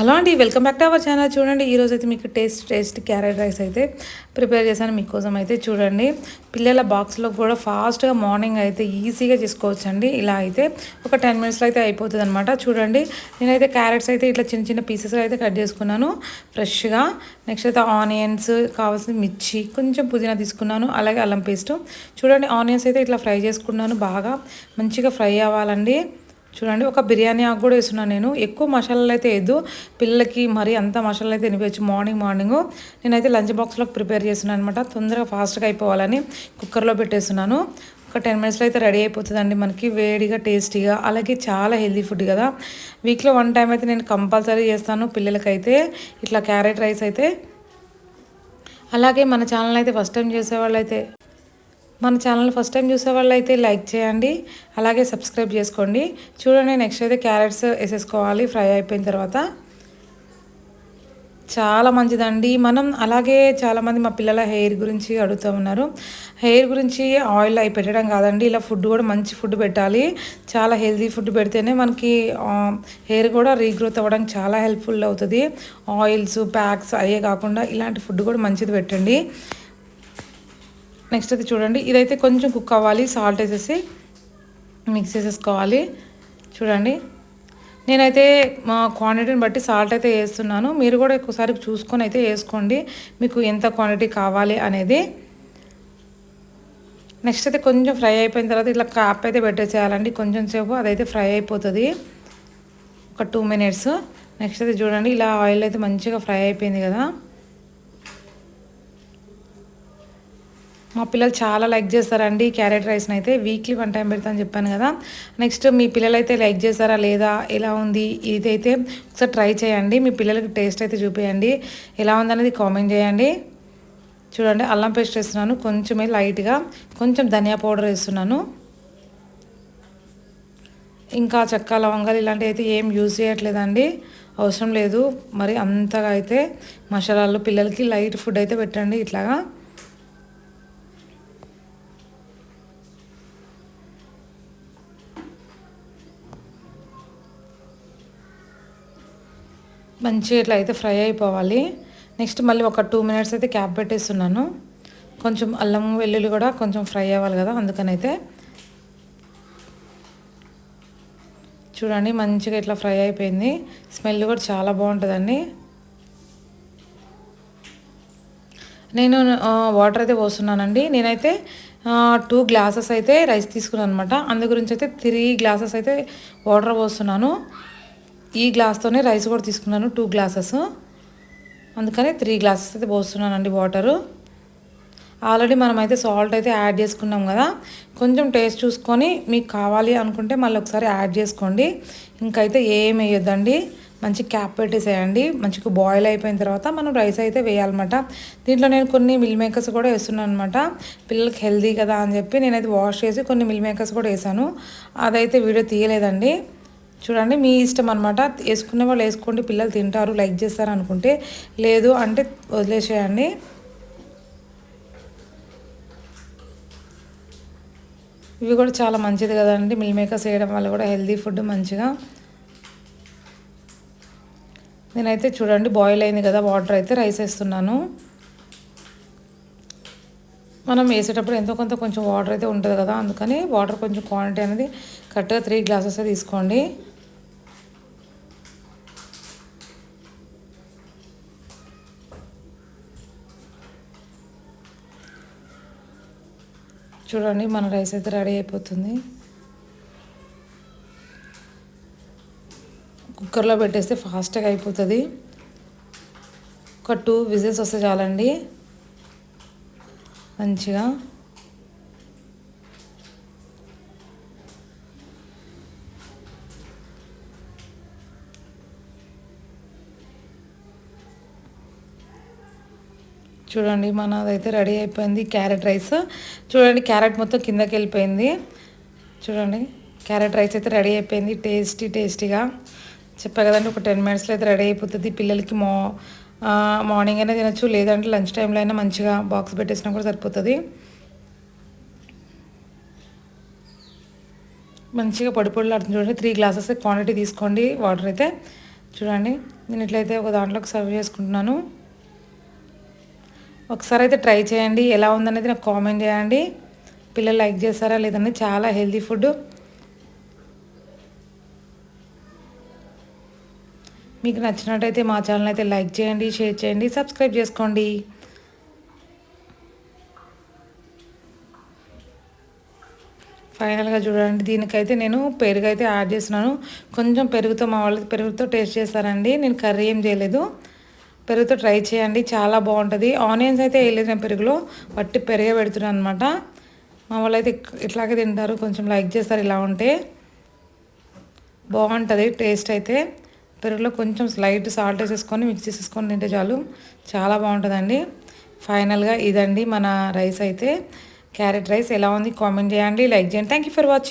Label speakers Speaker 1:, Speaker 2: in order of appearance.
Speaker 1: Hello అండి welcome back to our channel. చూడండి ఈరోజు అయితే మీకు టేస్ట్ టేస్ట్ క్యారెట్ రైస్ అయితే ప్రిపేర్ చేశాను మీకోసం అయితే చూడండి. పిల్లల బాక్స్లో కూడా ఫాస్ట్గా మార్నింగ్ అయితే ఈజీగా చేసుకోవచ్చు అండి ఇలా అయితే ఒక టెన్ మినిట్స్లో అయితే అయిపోతుంది అనమాట చూడండి నేనైతే క్యారెట్స్ అయితే ఇట్లా చిన్న చిన్న పీసెస్గా అయితే కట్ చేసుకున్నాను. ఫ్రెష్గా. నెక్స్ట్ అయితే ఆనియన్స్ కావాల్సిన మిర్చి కొంచెం పుదీనా తీసుకున్నాను. అలాగే అల్లం పేస్ట్. చూడండి ఆనియన్స్ అయితే ఇట్లా ఫ్రై చేసుకున్నాను బాగా. మంచిగా ఫ్రై అవ్వాలండి. చూడండి ఒక బిర్యానీ ఆకు కూడా వేస్తున్నాను నేను. ఎక్కువ మసాలాలు అయితే వేయద్దు. పిల్లలకి మరి అంత మసాలాలు అయితే తినిపించు మార్నింగ్ మార్నింగ్ నేనైతే లంచ్ బాక్స్లోకి ప్రిపేర్ చేస్తున్నాను అనమాట తొందరగా ఫాస్ట్గా అయిపోవాలని కుక్కర్లో పెట్టేస్తున్నాను. ఒక టెన్ మినిట్స్లో అయితే రెడీ అయిపోతుందండి మనకి. వేడిగా టేస్టీగా అలాగే చాలా హెల్తీ ఫుడ్ కదా. వీక్లో వన్ టైం అయితే నేను కంపల్సరీ చేస్తాను పిల్లలకైతే. ఇట్లా క్యారెట్ రైస్ అయితే. అలాగే మన ఛానల్ అయితే ఫస్ట్ టైం చేసేవాళ్ళు అయితే మన ఛానల్ ఫస్ట్ టైం చూసే వాళ్ళు అయితే లైక్ చేయండి అలాగే సబ్స్క్రైబ్ చేసుకోండి. చూడండి నెక్స్ట్ అయితే క్యారెట్స్ వేసేసుకోవాలి ఫ్రై అయిపోయిన తర్వాత. చాలా మంచిదండి. మనం అలాగే చాలామంది మా పిల్లల హెయిర్ గురించి అడుగుతూ ఉన్నారు. హెయిర్ గురించి ఆయిల్ అవి పెట్టడం కాదండి ఇలా ఫుడ్ కూడా మంచి ఫుడ్ పెట్టాలి. చాలా హెల్తీ ఫుడ్ పెడితేనే మనకి హెయిర్ కూడా రీగ్రోత్ అవ్వడానికి చాలా హెల్ప్ఫుల్ అవుతుంది. ఆయిల్స్ ప్యాక్స్ అయ్యే కాకుండా ఇలాంటి ఫుడ్ కూడా మంచిది పెట్టండి. నెక్స్ట్ అయితే చూడండి. ఇదైతే కొంచెం కుక్ అవ్వాలి. సాల్ట్ వేసేసి మిక్స్ చేసేసుకోవాలి. చూడండి. నేనైతే మా క్వాంటిటీని బట్టి సాల్ట్ అయితే వేస్తున్నాను. మీరు కూడా ఒకసారి చూసుకొని అయితే వేసుకోండి. మీకు ఎంత క్వాంటిటీ కావాలి అనేది. నెక్స్ట్ అయితే కొంచెం ఫ్రై అయిపోయిన తర్వాత ఇట్లా కాప్ అయితే పెట్టేసేయాలండి. కొంచెం సేపు అదైతే ఫ్రై అయిపోతుంది. ఒక టూ మినిట్స్ నెక్స్ట్ అయితే చూడండి. ఇలా ఆయిల్ అయితే మంచిగా ఫ్రై అయిపోయింది కదా. మా పిల్లలు చాలా లైక్ చేస్తారండి క్యారెట్ రైస్ని అయితే. వీక్లీ వన్ టైం పెడతా అని చెప్పాను కదా. నెక్స్ట్ మీ పిల్లలు అయితే లైక్ చేస్తారా లేదా? ఎలా ఉంది? ఇదైతే ఒకసారి ట్రై చేయండి. మీ పిల్లలకి టేస్ట్ అయితే చూపించండి ఎలా ఉందనేది కామెంట్ చేయండి. చూడండి అల్లం పేస్ట్ వేస్తున్నాను. కొంచెమే లైట్గా కొంచెం ధనియా పౌడర్ వేస్తున్నాను. ఇంకా చెక్క లవంగాలు ఇలాంటివి అయితే ఏం యూజ్ చేయట్లేదండి. అవసరం లేదు. మరి అంతగా అయితే మసాలాలు పిల్లలకి లైట్ ఫుడ్ అయితే పెట్టండి ఇట్లాగా. మంచిగా ఇట్లా అయితే ఫ్రై అయిపోవాలి. నెక్స్ట్ మళ్ళీ ఒక టూ మినిట్స్ అయితే క్యాప్ పెట్టేస్తున్నాను. కొంచెం అల్లం వెల్లుల్లి కూడా కొంచెం ఫ్రై అవ్వాలి కదా అందుకనైతే చూడండి మంచిగా ఇట్లా ఫ్రై అయిపోయింది. స్మెల్ కూడా చాలా బాగుంటుందండి. నేను వాటర్ అయితే పోస్తున్నానండి. నేనైతే టూ గ్లాసెస్ అయితే రైస్ తీసుకున్నాను అనమాట అందు గురించి అయితే త్రీ గ్లాసెస్ అయితే వాటర్ పోస్తున్నాను. ఈ గ్లాస్తోనే రైస్ కూడా తీసుకున్నాను టూ గ్లాసెస్ అందుకని త్రీ గ్లాసెస్ అయితే పోస్తున్నానండి వాటరు ఆల్రెడీ మనమైతే సాల్ట్ అయితే యాడ్ చేసుకున్నాం కదా. కొంచెం టేస్ట్ చూసుకొని మీకు కావాలి అనుకుంటే మళ్ళీ ఒకసారి యాడ్ చేసుకోండి. ఇంకైతే ఏం వేయొద్దండి. మంచి క్యాప్ పెట్టేసేయండి. మంచిగా బాయిల్ అయిపోయిన తర్వాత మనం రైస్ అయితే వేయాలన్నమాట. దీంట్లో నేను కొన్ని మిల్ మేకర్స్ కూడా వేస్తున్నాను అనమాట పిల్లలకి హెల్దీ కదా అని చెప్పి నేనైతే వాష్ చేసి కొన్ని మిల్ మేకర్స్ కూడా వేసాను. అదైతే వీడియో తీయలేదండి. చూడండి మీ ఇష్టం అనమాట వేసుకునే వాళ్ళు వేసుకోండి పిల్లలు తింటారు లైక్ చేస్తారు అనుకుంటే. లేదు అంటే వదిలేసేయండి. ఇవి కూడా చాలా మంచిది కదండి. మిల్ మేకర్స్ వేయడం వల్ల కూడా హెల్దీ ఫుడ్ మంచిగా. నేనైతే చూడండి బాయిల్ అయింది కదా వాటర్ అయితే రైస్ వేస్తున్నాను. మనం వేసేటప్పుడు ఎంతో కొంత కొంచెం వాటర్ అయితే ఉంటుంది కదా అందుకని వాటర్ కొంచెం క్వాంటిటీ అనేది కరెక్ట్గా త్రీ గ్లాసెస్ తీసుకోండి. చూడండి మన రైస్ అయితే రెడీ అయిపోతుంది. కుక్కర్లో పెట్టేస్తే ఫాస్ట్గా అయిపోతుంది. ఒక టూ విజిల్స్ వస్తే చాలండి. మంచిగా. చూడండి మనదైతే రెడీ అయిపోయింది క్యారెట్ రైస్. చూడండి క్యారెట్ మొత్తం కిందకి వెళ్ళిపోయింది చూడండి క్యారెట్ రైస్ అయితే రెడీ అయిపోయింది టేస్టీ టేస్టీగా. చెప్పా కదండి ఒక టెన్ మినిట్స్లో అయితే రెడీ అయిపోతుంది. పిల్లలకి మా మార్నింగ్ అయినా తినచ్చు లేదంటే లంచ్ టైంలో అయినా మంచిగా బాక్స్ పెట్టేసినా కూడా సరిపోతుంది. మంచిగా పొడి పొడిలాడుతుంది చూడండి. త్రీ గ్లాసెస్ క్వాంటిటీ తీసుకోండి వాటర్ అయితే. చూడండి నేను ఇట్లయితే ఒక దాంట్లోకి సర్వ్ చేసుకుంటున్నాను. ఒకసారి అయితే ట్రై చేయండి. ఎలా ఉందనేది నాకు కామెంట్ చేయండి. పిల్లలు లైక్ చేస్తారా లేదండి చాలా హెల్తీ ఫుడ్ మీకు నచ్చినట్టయితే మా ఛానల్ అయితే లైక్ చేయండి షేర్ చేయండి సబ్స్క్రైబ్ చేసుకోండి. ఫైనల్గా చూడండి దీనికైతే నేను పెరుగు అయితే యాడ్ చేస్తున్నాను. కొంచెం పెరుగుతో మా వాళ్ళకి పెరుగుతో టేస్ట్ చేస్తారండి. నేను కర్రీ ఏం చేయలేదు. పెరుగుతో ట్రై చేయండి చాలా బాగుంటుంది. ఆనియన్స్ అయితే వేయలేదు నేను పెరుగులో పట్టి పెరిగే పెడుతున్నాను అనమాట మా వాళ్ళు అయితే ఇట్లాగే తింటారు కొంచెం లైక్ చేస్తారు ఇలా ఉంటే. బాగుంటుంది టేస్ట్ అయితే. పెరుగులో కొంచెం స్లైట్ సాల్ట్ వేసేసుకొని మిక్స్ చేసేసుకొని తింటే చాలు చాలా బాగుంటుందండి. ఫైనల్గా ఇదండి మన రైస్ అయితే. క్యారెట్ రైస్ ఎలా ఉంది కామెంట్ చేయండి లైక్ చేయండి. Thank you for watching